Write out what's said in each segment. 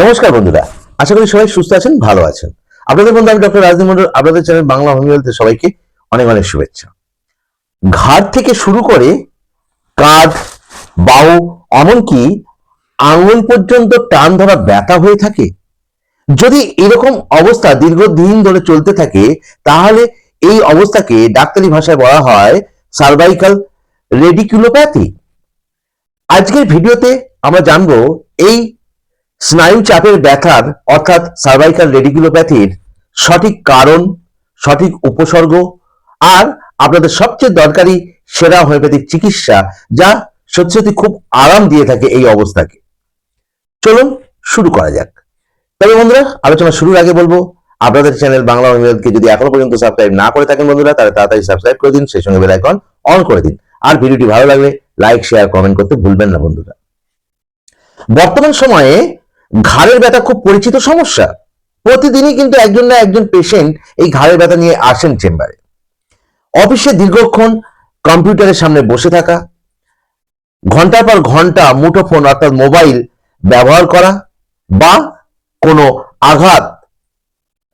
নমস্কার বন্ধুরা, আশা করি সবাই সুস্থ আছেন, ভালো আছেন। আপনাদের বন্ধু আমি ডক্টর রাজদীপ মন্ডল, আপনাদের চ্যানেল বাংলা হোমিওপ্যাথি সবাইকে অনেক অনেক শুভেচ্ছা। ঘাড় থেকে শুরু করে কাঁধ, বাহু, এমনকি আঙুল পর্যন্ত টান ধরা ব্যথা হয়ে থাকে, যদি এরকম অবস্থা দীর্ঘদিন ধরে চলতে থাকে, তাহলে এই অবস্থাকে ডাক্তারি ভাষায় বলা হয় সার্ভাইকাল রেডিকুলোপ্যাথি আজকের ভিডিওতে আমরা জানব এই স্নায়ু চাপের ব্যথার অর্থাৎ সার্ভাইকাল রেডিকুলোপ্যাথির সঠিক কারণ, সঠিক উপসর্গ আর আপনাদের সবচেয়ে দরকারি সেরা হোমিওপ্যাথিক চিকিৎসা যা সত্যি সত্যি খুব আরাম দিয়ে থাকে এই অবস্থাকে। চলুন শুরু করা যাক। তবে বন্ধুরা, আলোচনা শুরুর আগে বলব, আপনাদের চ্যানেল বাংলা হোমিওপ্যাথিকে যদি এখনও পর্যন্ত সাবস্ক্রাইব না করে থাকেন বন্ধুরা, তাহলে তাড়াতাড়ি সাবস্ক্রাইব করে দিন, সেই সঙ্গে বেল আইকন অন করে দিন। আর ভিডিওটি ভালো লাগলে লাইক শেয়ার কমেন্ট করতে ভুলবেন না বন্ধুরা। বর্তমান সময়ে ঘাড়ের ব্যথা খুব পরিচিত সমস্যা। প্রতিদিনই কিন্তু একজন না একজন পেশেন্ট এই ঘাড়ের ব্যথা নিয়ে আসেন চেম্বারে। অফিসে দীর্ঘক্ষণ কম্পিউটারের সামনে বসে থাকা, ঘণ্টার পর ঘণ্টা মুঠোফোন অর্থাৎ মোবাইল ব্যবহার করা বা কোনো আঘাত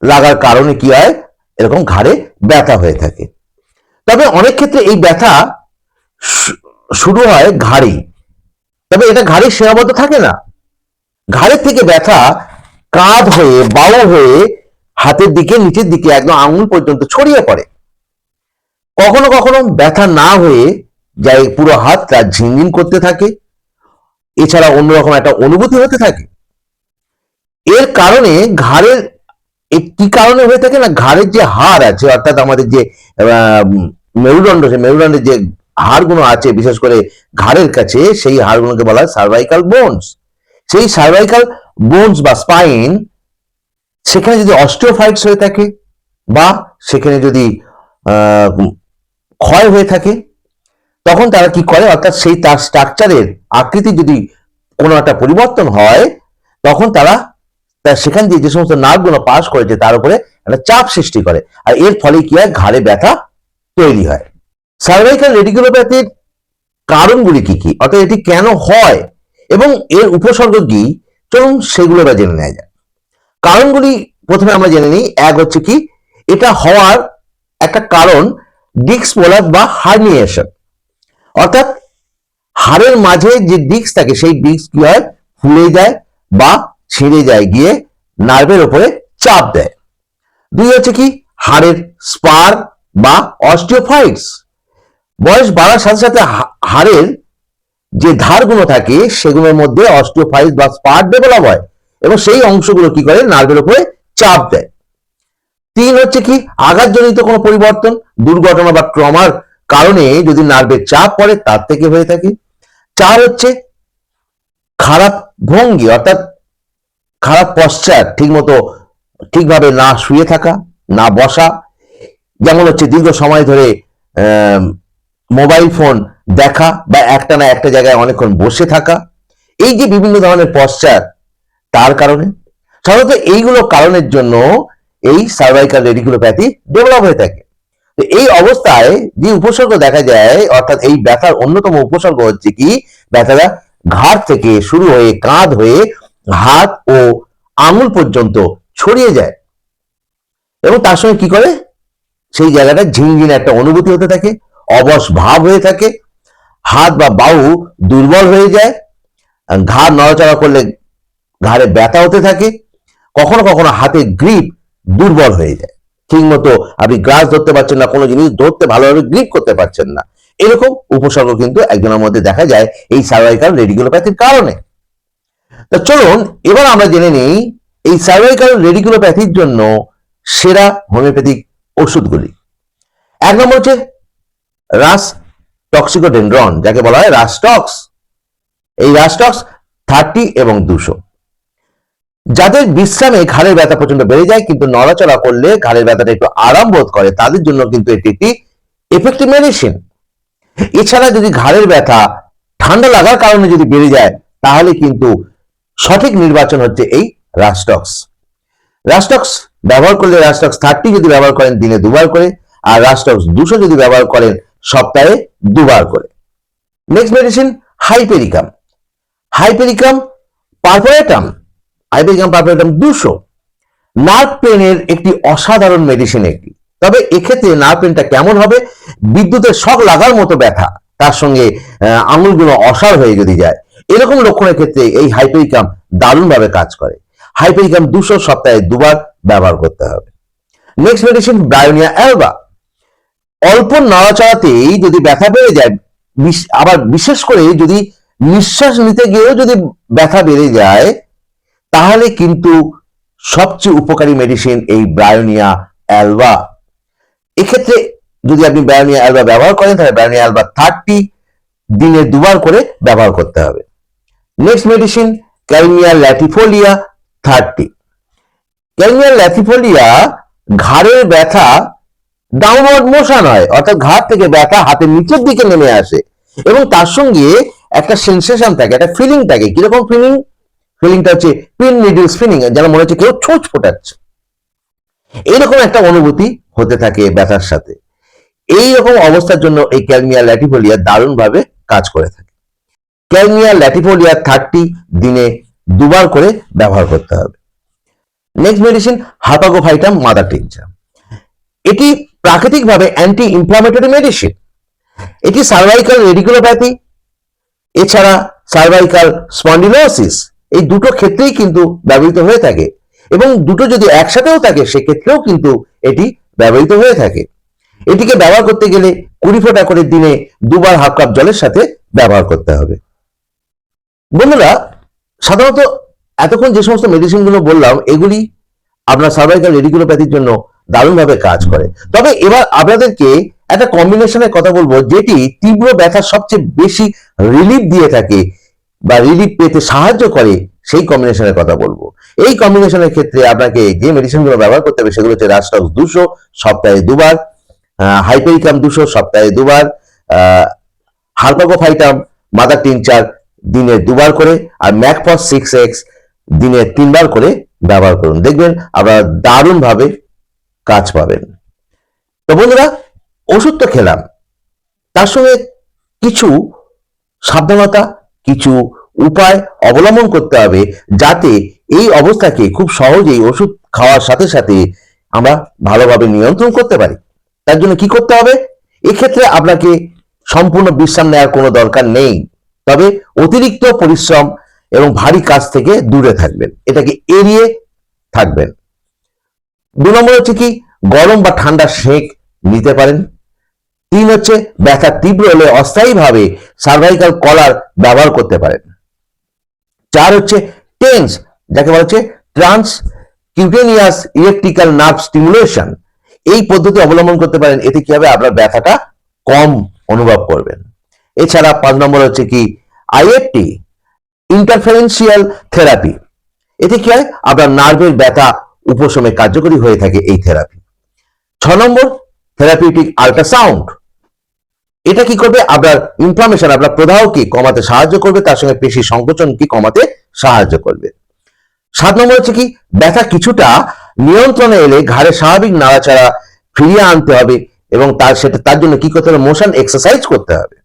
লাগার কারণে কি হয়? এরকম ঘাড়ে ব্যথা হয়ে থাকে। তবে অনেক ক্ষেত্রে এই ব্যথা শুরু হয় ঘাড়েই। তবে এটা ঘাড়ে সীমাবদ্ধ থাকে না। ঘাড়ের থেকে ব্যথা, কাঁধ হয়ে বাউ হয়ে, হাতের দিকে, নিচের দিকে একদম আঙুল পর্যন্ত ছড়িয়ে পড়ে। কখনো কখনো ব্যথা না হয়ে যায়, পুরো হাতটা ঝিনঝিন করতে থাকে। এছাড়া অন্যরকম একটা অনুভূতি হতে থাকে। এর কারণে ঘাড়ের কি কারণে হয়ে থাকে না? ঘাড়ের যে হাড় আছে, অর্থাৎ আমাদের যে মেরুদণ্ড সে মেরুদণ্ডের যে হাড়গুলো আছে, বিশেষ করে ঘাড়ের কাছে, সেই হাড়গুলোকে বলা হয় সার্ভাইকাল বোনস সেই সার্ভাইকাল বোনস বা স্পাইন সেখানে যদি অস্টিওফাইটস হয়ে থাকে বা সেখানে যদি ক্ষয় হয়ে থাকে, তখন তারা কি করে? অর্থাৎ সেই তার স্ট্রাকচারের আকৃতি যদি কোনো একটা পরিবর্তন হয়, তখন তারা সেখান দিয়ে যে সমস্ত নার্ভগুলো পাস করেছে তার উপরে একটা চাপ সৃষ্টি করে। আর এর ফলে কি হয়? ঘাড়ে ব্যথা তৈরি হয়। সার্ভাইকাল রেডিকুলোপ্যাথির কারণগুলি কি কি? অর্থাৎ এটি কেন হয়? এবং এর উপসর্গ কি? চলুন সেগুলো জেনে নেওয়া যাক। কারণগুলি প্রথমে আমরা জেনে নিই। এক হচ্ছে কি? এটা হওয়ার একটা কারণ ডিক্স পোলার বা হার্নিয়েশন অর্থাৎ হাড়ের মাঝে যে ডিক্স থাকে, সেই ডিক্স কি হয়? ফুলে যায় বা ছিঁড়ে যায়, গিয়ে নার্ভের উপরে চাপ দেয়। দুই হচ্ছে কি? হাড়ের স্পার বা অস্টিওফাইটস। বয়স বাড়ার সাথে সাথে হাড়ের যে ধারগুলো থাকে সেগুলোর মধ্যে অস্টিওফাইটস বা স্পার ডেভেলপ হয় এবং সেই অংশগুলো কি করে? নার্ভের উপরে চাপ দেয়। তিন হচ্ছে কি? আঘাতজনিত কোনো পরিবর্তন, দুর্ঘটনা বা ট্রমার কারণে যদি নার্ভের চাপ পড়ে, তার থেকে হয়ে থাকে। চার হচ্ছে খারাপ ভঙ্গি, অর্থাৎ খারাপ পশ্চার ঠিক মতো ঠিকভাবে না শুয়ে থাকা, না বসা। যেমন হচ্ছে দীর্ঘ সময় ধরে মোবাইল ফোন দেখা বা একটা না একটা জায়গায় অনেকক্ষণ বসে থাকা, এই যে বিভিন্ন ধরনের পশ্চার তার কারণে, সাধারণত এইগুলো কারণের জন্য এই সার্ভাইকাল রেডিকুলোপ্যাথি ডেভেলপ হয়ে থাকে। তো এই অবস্থায় যে উপসর্গ দেখা যায়, অর্থাৎ এই ব্যথার অন্যতম উপসর্গ হচ্ছে কি? ব্যথাটা ঘাড় থেকে শুরু হয়ে কাঁধ হয়ে হাত ও আঙুল পর্যন্ত ছড়িয়ে যায়। এবং তার সঙ্গে কি করে? সেই জায়গাটা ঝিনঝিন একটা অনুভূতি হতে থাকে, অবশ ভাব হয়ে থাকে হাত বা বাহু দুর্বল হয়ে যায় ঘাড় নড়াচড়া করলে ঘাড়ে ব্যথা হতে থাকে, কখনো কখনো হাতের গ্রিপ দুর্বল হয়ে যায়। ঠিক মতো আপনি গ্লাস ধরতে পারছেন না, কোনো জিনিস ধরতে ভালোভাবে গ্রিপ করতে পারছেন না। এরকম উপসর্গ কিন্তু একজনের মধ্যে দেখা যায় এই সার্ভাইকাল রেডিকুলোপ্যাথির কারণে। তা চলুন, এবার আমরা জেনে নিই এই সার্ভাইকাল রেডিকুলোপ্যাথির জন্য সেরা হোমিওপ্যাথিক ওষুধগুলি। এক নম্বর হচ্ছে রাস টক্সিকোডেন্ড্রন যাকে বলা হয় রাস্টক্স এই রাস্টক্স থার্টি এবং দুশো। যাদের বিশ্রামে ঘাড়ের ব্যথা প্রচণ্ড বেড়ে যায়, কিন্তু নড়াচড়া করলে ঘাড়ের ব্যথাটা একটু আরাম বোধ করে, তাদের জন্য কিন্তু এটি একটি এফেক্টিভ মেডিসিন এছাড়া যদি ঘাড়ের ব্যথা ঠান্ডা লাগার কারণে যদি বেড়ে যায়, তাহলে কিন্তু সঠিক নির্বাচন হচ্ছে এই রাস্টক্স রাস্টক্স ব্যবহার করলে রাস্টক্স থার্টি যদি ব্যবহার করেন, দিনে দুবার করে, আর রাস্টক্স দুশো যদি ব্যবহার করেন সপ্তাহে দুবার করে। Next medicine hypericum hypericum perforatum hypericum perforatum দুশো। নার্ভ পেনের একটি অসাধারণ মেডিসিন একটি তবে এক্ষেত্রে নার্ভ পেনটা কেমন হবে? বিদ্যুতের শখ লাগার মতো ব্যথা। তার সঙ্গে আঙুলগুলো অসাড় হয়ে যদি যায়। এরকম লক্ষণের ক্ষেত্রে এই হাইপেরিকাম দারুণভাবে কাজ করে। হাইপেরিকাম দুশো সপ্তাহে দুবার ব্যবহার করতে হবে। নেক্সট মেডিসিন ব্রায়োনিয়া অ্যালবা অল্প নড়াচড়াতেই যদি ব্যথা বেড়ে যায় আবার বিশেষ করে যদি নিঃশ্বাস নিতে গিয়েও যদি ব্যথা বেড়ে যায়, তাহলে কিন্তু সবচেয়ে উপকারী মেডিসিন এই ব্রায়োনিয়া অ্যালবা। এক্ষেত্রে যদি আপনি ব্রায়োনিয়া অ্যালবা ব্যবহার করেন, তাহলে ব্রায়োনিয়া অ্যালবা থার্টি দিনে দুবার করে ব্যবহার করতে হবে। Next medicine Kalmia latifolia thirty Kalmia latifolia ঘাড়ের ব্যথা ডাউনওয়ার্ড মোশন হয়, অর্থাৎ ঘাট থেকে ব্যথা হাতের নিচের দিকে নেমে আসে। এবং তার সঙ্গে একটা সেন্সেশন থাকে, একটা ফিলিং থাকে। কীরকম ফিলিং ফিলিংটা হচ্ছে পিন নিডল স্পিনিং যেন মনে হচ্ছে কেউ ছোঁচ ফোটাচ্ছে। এইরকম একটা অনুভূতি হতে থাকে ব্যথার সাথে। এই রকম অবস্থার জন্য এই ক্যালমিয়া ল্যাটিফোলিয়া দারুণভাবে কাজ করে থাকে। ক্যালমিয়া ল্যাটিফোলিয়া থার্টি দিনে দুবার করে ব্যবহার করতে হবে। Next medicine harpagophytum mother tincture এটি প্রাকৃতিকভাবে অ্যান্টি ইনফ্লামেটরি মেডিসিন এটি সার্ভাইকাল রেডিকুলোপ্যাথি এছাড়া সার্ভাইকাল স্পন্ডিলোসিস এই দুটো ক্ষেত্রেই কিন্তু ব্যবহৃত হয়ে থাকে। এবং দুটো যদি একসাথেও থাকে, সেক্ষেত্রেও কিন্তু এটি ব্যবহৃত হয়ে থাকে। এটিকে ব্যবহার করতে গেলে কুড়ি ফোঁটা করে দিনে দুবার হাফ কাপ জলের সাথে ব্যবহার করতে হবে। বন্ধুরা, সাধারণত এতক্ষণ যে সমস্ত মেডিসিনগুলো বললাম, এগুলি আপনার সার্ভাইকাল রেডিকুলোপ্যাথির জন্য দারুণভাবে কাজ করে। তবে এবার আপনাদেরকে একটা কম্বিনেশনের কথা বলব, যেটি তীব্র ব্যথা সবচেয়ে বেশি রিলিফ দিয়ে থাকে বা রিলিফ পেতে সাহায্য করে সেই কম্বিনেশনের কথা বলব। এই কম্বিনেশনের ক্ষেত্রে আপনাকে যে মেডিসিনগুলো ব্যবহার করতে হবে সেগুলো হচ্ছে রাস্টক্স দুশো, সপ্তাহে দুবার হাইপেরিকাম দুশো, সপ্তাহে দুবার হালপাগোফাইটাম মাদার টিনচার দিনে দুবার করে আর ম্যাকফস সিক্স এক্স দিনে তিনবার করে ব্যবহার করুন। দেখবেন আপনারা দারুণভাবে কাজ পাবেন। তো বন্ধুরা, ওষুধ তো খেলাম। তার সঙ্গে কিছু সাবধানতা, কিছু উপায় অবলম্বন করতে হবে যাতে এই অবস্থাকে খুব সহজেই ওষুধ খাওয়ার সাথে সাথে আমরা ভালোভাবে নিয়ন্ত্রণ করতে পারি। তার জন্য কি করতে হবে? এক্ষেত্রে আপনাকে সম্পূর্ণ বিশ্রাম নেওয়ার কোনো দরকার নেই। তবে অতিরিক্ত পরিশ্রম এবং ভারী কাজ থেকে দূরে থাকবেন। এটাকে এড়িয়ে থাকবেন। দু নম্বর হচ্ছে কি, গরম বা ঠান্ডা সেঁক নিতে পারেন। তিন হচ্ছে, ব্যথা তীব্র হলে অস্থায়ীভাবে সার্ভাইকাল কলার ব্যবহার করতে পারেন। চার হচ্ছে, টেন্স, যাকে বলা হচ্ছে transcutaneous electrical nerve stimulation এই পদ্ধতি অবলম্বন করতে পারেন, এতে কি হবে? আপনার ব্যথাটা কম অনুভব করবেন। এছাড়া পাঁচ নম্বর হচ্ছে কি, আইএফটি ইন্টারফারেন্সিয়াল থেরাপি এতে কি হয়? আপনার নার্ভের ব্যথা উপশমে কার্যকরী হয়ে থাকে এই থেরাপি ছ নম্বর থেরাপিউটিক আল্ট্রাসাউন্ড এটা কি করবে? আপনার ইনফ্লামেশন আপনার প্রদাহকে কমাতে সাহায্য করবে? তার সঙ্গে পেশি সংকোচনকে কমাতে সাহায্য করবে? সাত নম্বর হচ্ছে কি? ব্যথা কিছুটা নিয়ন্ত্রণে এলে ঘাড়ে স্বাভাবিক নাড়াচাড়া ফিরিয়ে আনতে হবে এবং তার সেটা, তার জন্য কি করতে হবে? মোশন এক্সারসাইজ করতে হবে।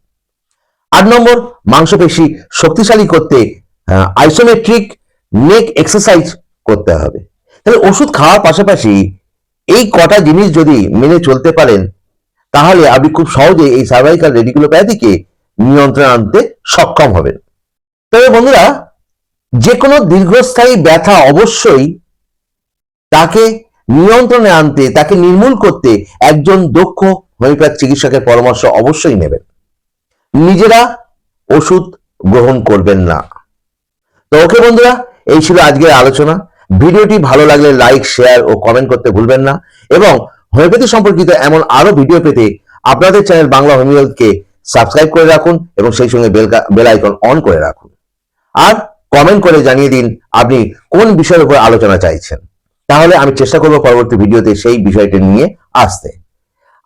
আট নম্বর, মাংসপেশি শক্তিশালী করতে আইসোমেট্রিক নেক এক্সারসাইজ করতে হবে। তাহলে ওষুধ খাওয়ার পাশাপাশি এই কটা জিনিস যদি মেনে চলতে পারেন, তাহলে আপনি খুব সহজে এই সার্ভাইকাল রেডিকুলোপ্যাথিকে নিয়ন্ত্রণে আনতে সক্ষম হবেন। তবে বন্ধুরা যে কোনো দীর্ঘস্থায়ী ব্যথা অবশ্যই তাকে নিয়ন্ত্রণে আনতে, তাকে নির্মূল করতে একজন দক্ষ হোমিওপ্যাথ চিকিৎসকের পরামর্শ অবশ্যই নেবেন। নিজেরা ওষুধ গ্রহণ করবেন না। তো ওকে বন্ধুরা, এই ছিল আজকের আলোচনা। ভিডিওটি ভালো লাগলে লাইক শেয়ার ও কমেন্ট করতে ভুলবেন না। এবং হোমিওপ্যাথি সম্পর্কিত এমন আরও ভিডিও পেতে আপনাদের চ্যানেল বাংলা হোমিওপ্যাথকে সাবস্ক্রাইব করে রাখুন এবং সেই সঙ্গে বেল আইকন অন করে রাখুন। আর কমেন্ট করে জানিয়ে দিন আপনি কোন বিষয়ের উপর আলোচনা চাইছেন। তাহলে আমি চেষ্টা করব পরবর্তী ভিডিওতে সেই বিষয়টি নিয়ে আসতে।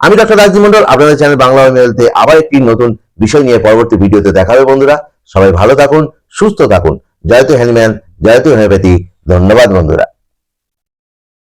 আমি ডক্টর রাজদীপ মন্ডল আপনাদের চ্যানেল বাংলা হোমিওপ্যাথিতে আবার একটি নতুন বিষয় নিয়ে পরবর্তী ভিডিওতে দেখা হবে বন্ধুরা। সবাই ভালো থাকুন, সুস্থ থাকুন। জয়তু হ্যানিম্যান জয়তু হোমিওপ্যাথি। ধন্যবাদ বন্ধুরা।